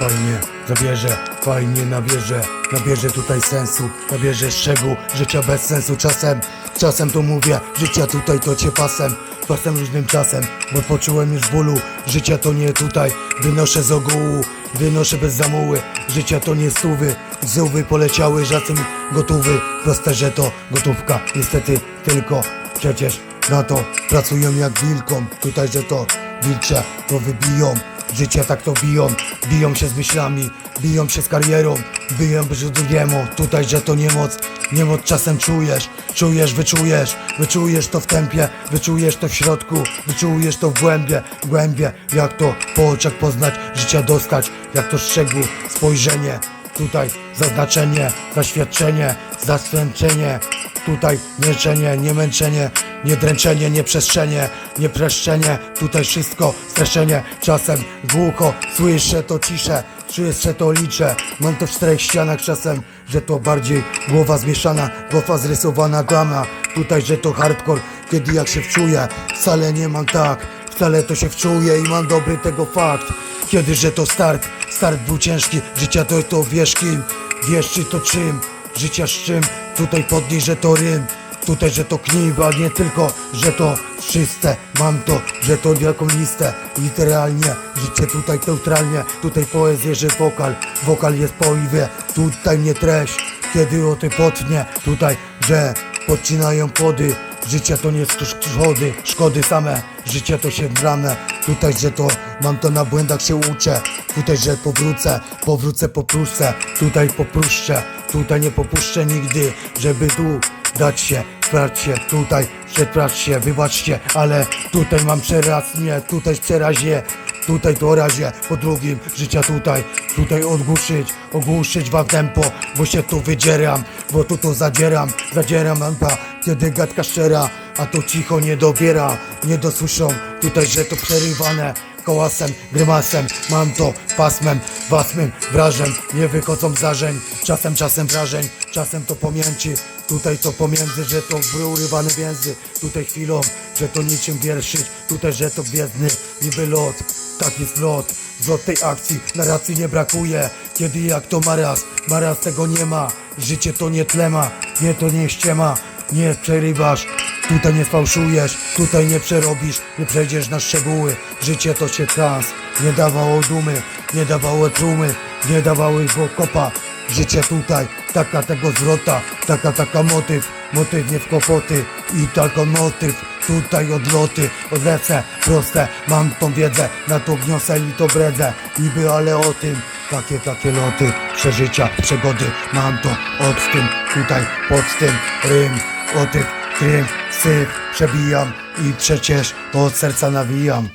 fajnie zabierze, fajnie nabierze, nabierze tutaj sensu, nabierze szczegół życia bez sensu. Czasem, czasem to mówię, życia tutaj to cię pasem, pasem różnym czasem, bo poczułem już bólu, życia to nie tutaj, wynoszę z ogółu, wynoszę bez zamuły, życia to nie stówy, zówy poleciały, żacem gotowy, proste, że to gotówka, niestety tylko przecież na to pracują jak wilkom, tutaj, że to wilcze to wybiją, Życia tak to biją, biją się z myślami, biją się z karierą, biją drugiemu, tutaj, że to niemoc, niemoc czasem czujesz, czujesz, wyczujesz, wyczujesz to w tempie, wyczujesz to w środku, wyczujesz to w głębie, głębie, jak to po oczach poznać, życia dostać, jak to szczegół, spojrzenie, tutaj zaznaczenie, zaświadczenie, zastęczenie, tutaj nie leczenie, nie męczenie, nie dręczenie, nie przestrzenie, nie preszczenie, tutaj wszystko streszczenie, czasem głucho, słyszę to ciszę, słyszę to liczę, mam to w czterech ścianach czasem, że to bardziej głowa zmieszana, głowa zrysowana gama, tutaj, że to hardcore, kiedy jak się wczuję, wcale nie mam tak, wcale to się wczuję i mam dobry tego fakt, kiedy, że to start, start był ciężki, życia to to wiesz kim, wiesz czy to czym, życia z czym, tutaj podnieś, że to rym, tutaj, że to kniwa, nie tylko, że to czyste, mam to, że to jaką listę, literalnie, życie tutaj neutralnie, tutaj poezję, że wokal, wokal jest poiwie, tutaj nie treść, kiedy o ty potnie, tutaj, że podcinają pody, Życie to nie sz- szkody, szkody same, życie to się bramę Tutaj, że to mam to na błędach się uczę. Tutaj, że powrócę, powrócę popruszczę Tutaj popruszczę, tutaj nie popuszczę nigdy Żeby tu dać się, sprawdź się Tutaj przepraszam się, wybaczcie Ale tutaj mam przeraz, nie, tutaj przerazie Tutaj to razie, po drugim życia tutaj Tutaj odgłuszyć, ogłuszyć wam tempo Bo się tu wydzieram, bo tu to zadzieram Zadzieram mampa, kiedy gadka szczera A to cicho nie dobiera, nie dosłyszą Tutaj, że to przerywane Kołasem, grymasem, mam to pasmem, wasmym wrażeń Nie wychodzą zażeń, czasem, czasem wrażeń Czasem to pomięci, tutaj to pomiędzy Że to wyurywane więzy, tutaj chwilą Że to niczym wierszyć, tutaj, że to gwiezdny Niby lot, tak jest lot. Zlot tej akcji, narracji nie brakuje. Kiedy jak to maraz, maraz tego nie ma. Życie to nie tlema, nie to nie ściema. Nie przerywasz, tutaj nie sfałszujesz Tutaj nie przerobisz, nie przejdziesz na szczegóły. Życie to się trans, nie dawało dumy Nie dawało tłumy, nie dawały kopa Życie tutaj, taka tego zwrota Taka taka motyw, motyw nie w kłopoty I tylko motyw, tutaj odloty Odlecę, proste, mam tą wiedzę Na to gniosę i to bredzę. Niby ale o tym, takie takie loty Przeżycia, przegody, mam to od tym Tutaj, pod tym, rym O tych, krym, syf Przebijam i przecież od serca nawijam